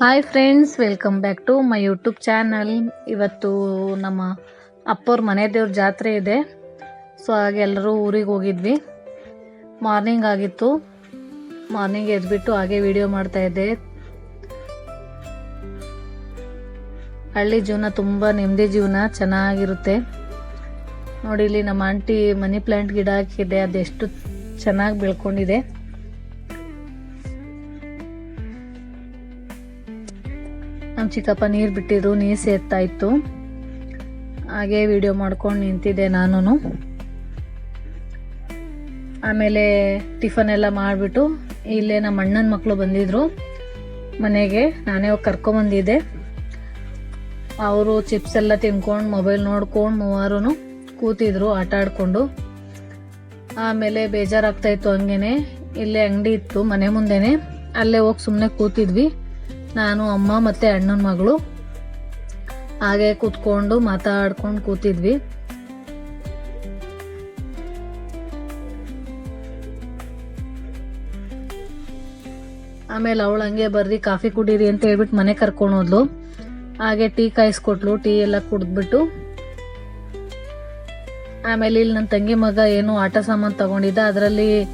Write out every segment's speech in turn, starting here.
Hi friends welcome back to my YouTube channel ಇವತ್ತು ನಮ್ಮ ಅಪ್ಪವ್ರ ಮನೆ ದೇವ್ರ ಜಾತ್ರೆ ಇದೆ. ಸೊ ಹಾಗೆ ಎಲ್ಲರೂ ಊರಿಗೆ ಹೋಗಿದ್ವಿ. ಮಾರ್ನಿಂಗ್ ಆಗಿತ್ತು. ಮಾರ್ನಿಂಗ್ ಎದ್ಬಿಟ್ಟು ಹಾಗೆ ವಿಡಿಯೋ ಮಾಡ್ತಾ ಇದ್ದೆ. ಹಳ್ಳಿ ಜೀವನ ತುಂಬ ನೆಮ್ಮದಿ ಜೀವನ, ಚೆನ್ನಾಗಿರುತ್ತೆ. ನೋಡಿ, ಇಲ್ಲಿ ನಮ್ಮ ಆಂಟಿ ಮನಿ ಪ್ಲಾಂಟ್ ಗಿಡ ಹಾಕಿದೆ. ಅದೆಷ್ಟು ಚೆನ್ನಾಗಿ ಬೆಳ್ಕೊಂಡಿದೆ. ನಮ್ಮ ಚಿಕ್ಕಪ್ಪ ನೀರು ಬಿಟ್ಟಿದ್ರು, ನೀರು ಸೇರ್ತಾ ಇತ್ತು. ಹಾಗೆ ವಿಡಿಯೋ ಮಾಡ್ಕೊಂಡು ನಿಂತಿದ್ದೆ ನಾನು ಆಮೇಲೆ ಟಿಫನ್ ಎಲ್ಲ ಮಾಡಿಬಿಟ್ಟು ಇಲ್ಲೇ ನಮ್ಮ ಅಣ್ಣನ ಮಕ್ಕಳು ಬಂದಿದ್ರು. ಮನೆಗೆ ನಾನೇ ಹೋಗಿ ಕರ್ಕೊಂಬಂದಿದ್ದೆ ಅವರು ಚಿಪ್ಸ್ ಎಲ್ಲ ತಿನ್ಕೊಂಡು ಮೊಬೈಲ್ ನೋಡ್ಕೊಂಡು ಮೂವರು ಕೂತಿದ್ರು, ಆಟ ಆಡ್ಕೊಂಡು. ಆಮೇಲೆ ಬೇಜಾರಾಗ್ತಾ ಇತ್ತು ಹಂಗೇನೆ. ಇಲ್ಲೇ ಅಂಗಡಿ ಇತ್ತು ಮನೆ ಮುಂದೆನೆ. ಅಲ್ಲೇ ಹೋಗಿ ಸುಮ್ಮನೆ ಕೂತಿದ್ವಿ. ನಾನು, ಅಮ್ಮ ಮತ್ತೆ ಅಣ್ಣನ ಮಗಳು. ಹಾಗೆ ಕೂತ್ಕೊಂಡು ಮಾತಾಡ್ಕೊಂಡು ಕೂತಿದ್ವಿ. ಆಮೇಲೆ ಅವಳು ಹಂಗೆ ಬರ್ರಿ, ಕಾಫಿ ಕುಡೀರಿ ಅಂತ ಹೇಳ್ಬಿಟ್ಟು ಮನೆ ಕರ್ಕೊಂಡು ಹೋದ್ಲು. ಹಾಗೆ ಟೀ ಕಾಯಿಸ್ಕೊಟ್ಲು, ಟೀ ಎಲ್ಲ ಕುಡಿದ್ಬಿಟ್ಟು. ಆಮೇಲೆ ಇಲ್ಲಿ ನನ್ನ ತಂಗಿ ಮಗ ಏನು ಆಟ ಸಾಮಾನು ತಗೊಂಡಿದ್ದ, ಅದರಲ್ಲಿ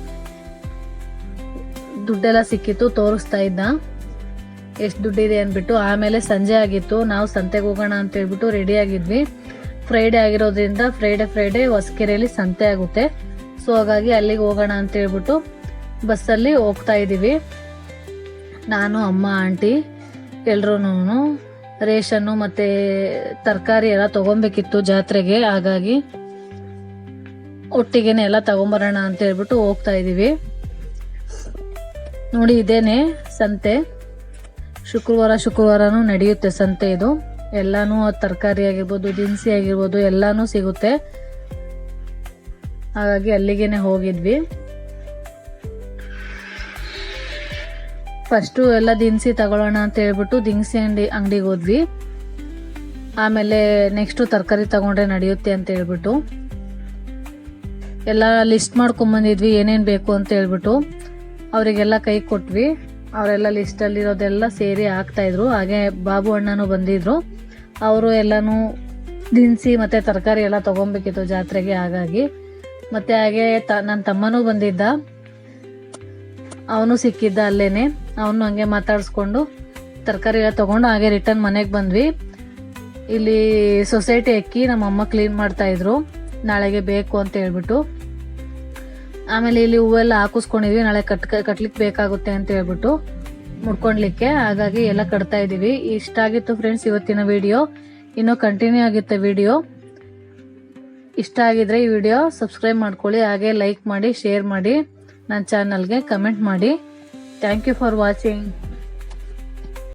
ದುಡ್ಡೆಲ್ಲ ಸಿಕ್ಕಿತ್ತು, ತೋರಿಸ್ತಾ ಇದ್ದ. ಎಷ್ಟು ದುಡ್ಡಿದೆ ಅಂದ್ಬಿಟ್ಟು ಆಮೇಲೆ ಸಂಜೆ ಆಗಿತ್ತು, ನಾವು ಸಂತೆಗೆ ಹೋಗೋಣ ಅಂತ ಹೇಳ್ಬಿಟ್ಟು ರೆಡಿ ಆಗಿದ್ವಿ. ಫ್ರೈಡೆ ಆಗಿರೋದ್ರಿಂದ ಫ್ರೈಡೆ ಫ್ರೈಡೆ ಹೊಸಕೆರೆಯಲ್ಲಿ ಸಂತೆ ಆಗುತ್ತೆ. ಸೊ ಹಾಗಾಗಿ ಅಲ್ಲಿಗೆ ಹೋಗೋಣ ಅಂತ ಹೇಳ್ಬಿಟ್ಟು ಬಸ್ಸಲ್ಲಿ ಹೋಗ್ತಾ ಇದ್ದೀವಿ. ನಾನು, ಅಮ್ಮ, ಆಂಟಿ ಎಲ್ರೂ ರೇಷನ್ನು ಮತ್ತೆ ತರಕಾರಿ ಎಲ್ಲ ತಗೊಬೇಕಿತ್ತು ಜಾತ್ರೆಗೆ. ಹಾಗಾಗಿ ಒಟ್ಟಿಗೆನೆ ಎಲ್ಲ ತಗೊಂಬರೋಣ ಅಂತ ಹೇಳ್ಬಿಟ್ಟು ಹೋಗ್ತಾ ಇದ್ದೀವಿ. ನೋಡಿ, ಇದೇನೆ ಸಂತೆ. ಶುಕ್ರವಾರ ಶುಕ್ರವಾರನು ನಡೆಯುತ್ತೆ ಸಂತೆ ಇದು. ಎಲ್ಲಾನು ತರಕಾರಿ ಆಗಿರ್ಬೋದು, ದಿನಸಿ ಆಗಿರ್ಬೋದು, ಎಲ್ಲಾನು ಸಿಗುತ್ತೆ. ಹಾಗಾಗಿ ಅಲ್ಲಿಗೆನೆ ಹೋಗಿದ್ವಿ. ಫಸ್ಟು ಎಲ್ಲ ದಿನಸಿ ತಗೊಳ್ಳೋಣ ಅಂತ ಹೇಳ್ಬಿಟ್ಟು ದಿನಸಿ ಅಂಗಡಿ, ಅಂಗಡಿಗೆ ಹೋದ್ವಿ. ಆಮೇಲೆ ನೆಕ್ಸ್ಟು ತರಕಾರಿ ತಗೊಂಡ್ರೆ ನಡೆಯುತ್ತೆ ಅಂತ ಹೇಳ್ಬಿಟ್ಟು. ಎಲ್ಲ ಲಿಸ್ಟ್ ಮಾಡ್ಕೊಂಬಂದಿದ್ವಿ, ಏನೇನು ಬೇಕು ಅಂತ ಹೇಳ್ಬಿಟ್ಟು. ಅವರಿಗೆಲ್ಲ ಕೈ ಕೊಟ್ವಿ. ಅವರೆಲ್ಲ ಲಿಸ್ಟಲ್ಲಿರೋದೆಲ್ಲ ಸೇರಿ ಹಾಕ್ತಾ ಇದ್ರು. ಹಾಗೆ ಬಾಬು ಅಣ್ಣನೂ ಬಂದಿದ್ರು. ಅವರು ಎಲ್ಲನೂ ದಿನಸಿ ಮತ್ತೆ ತರಕಾರಿ ಎಲ್ಲ ತಗೊಂಬೇಕಿತ್ತು ಜಾತ್ರೆಗೆ ಹಾಗಾಗಿ. ಮತ್ತೆ ಹಾಗೆ ತ ನನ್ನ ತಮ್ಮನೂ ಬಂದಿದ್ದ. ಅವನು ಸಿಕ್ಕಿದ್ದ ಅಲ್ಲೇನೆ. ಅವನು ಹಂಗೆ ಮಾತಾಡಿಸ್ಕೊಂಡು ತರಕಾರಿ ಎಲ್ಲ ತಗೊಂಡು ಹಾಗೆ ರಿಟರ್ನ್ ಮನೆಗೆ ಬಂದ್ವಿ. ಇಲ್ಲಿ ಸೊಸೈಟಿ ಅಕ್ಕಿ ನಮ್ಮಮ್ಮ ಕ್ಲೀನ್ ಮಾಡ್ತಾ ಇದ್ರು. ನಾಳೆಗೆ ಬೇಕು ಅಂತ ಹೇಳ್ಬಿಟ್ಟು. ಆಮೇಲೆ ಇಲ್ಲಿ ಹೂವೆಲ್ಲ ಹಾಕಿಸ್ಕೊಂಡಿದ್ವಿ, ನಾಳೆ ಕಟ್ ಕಟ್ಲಿಕ್ಕೆ ಬೇಕಾಗುತ್ತೆ ಅಂತ ಹೇಳ್ಬಿಟ್ಟು ಮುಡ್ಕೊಂಡ್ಲಿಕ್ಕೆ. ಹಾಗಾಗಿ ಎಲ್ಲ ಕಟ್ತಾ ಇದೀವಿ. ಇಷ್ಟ ಆಗಿತ್ತು ಫ್ರೆಂಡ್ಸ್ ಇವತ್ತಿನ ವಿಡಿಯೋ ಇನ್ನೂ ಕಂಟಿನ್ಯೂ ಆಗುತ್ತೆ ವಿಡಿಯೋ ಇಷ್ಟ ಆಗಿದ್ರೆ ಈ ವಿಡಿಯೋ ಸಬ್ಸ್ಕ್ರೈಬ್ ಮಾಡ್ಕೊಳ್ಳಿ, ಹಾಗೆ ಲೈಕ್ ಮಾಡಿ ಶೇರ್ ಮಾಡಿ. ನನ್ನ ಚಾನಲ್ಗೆ ಕಮೆಂಟ್ ಮಾಡಿ. Thank you for watching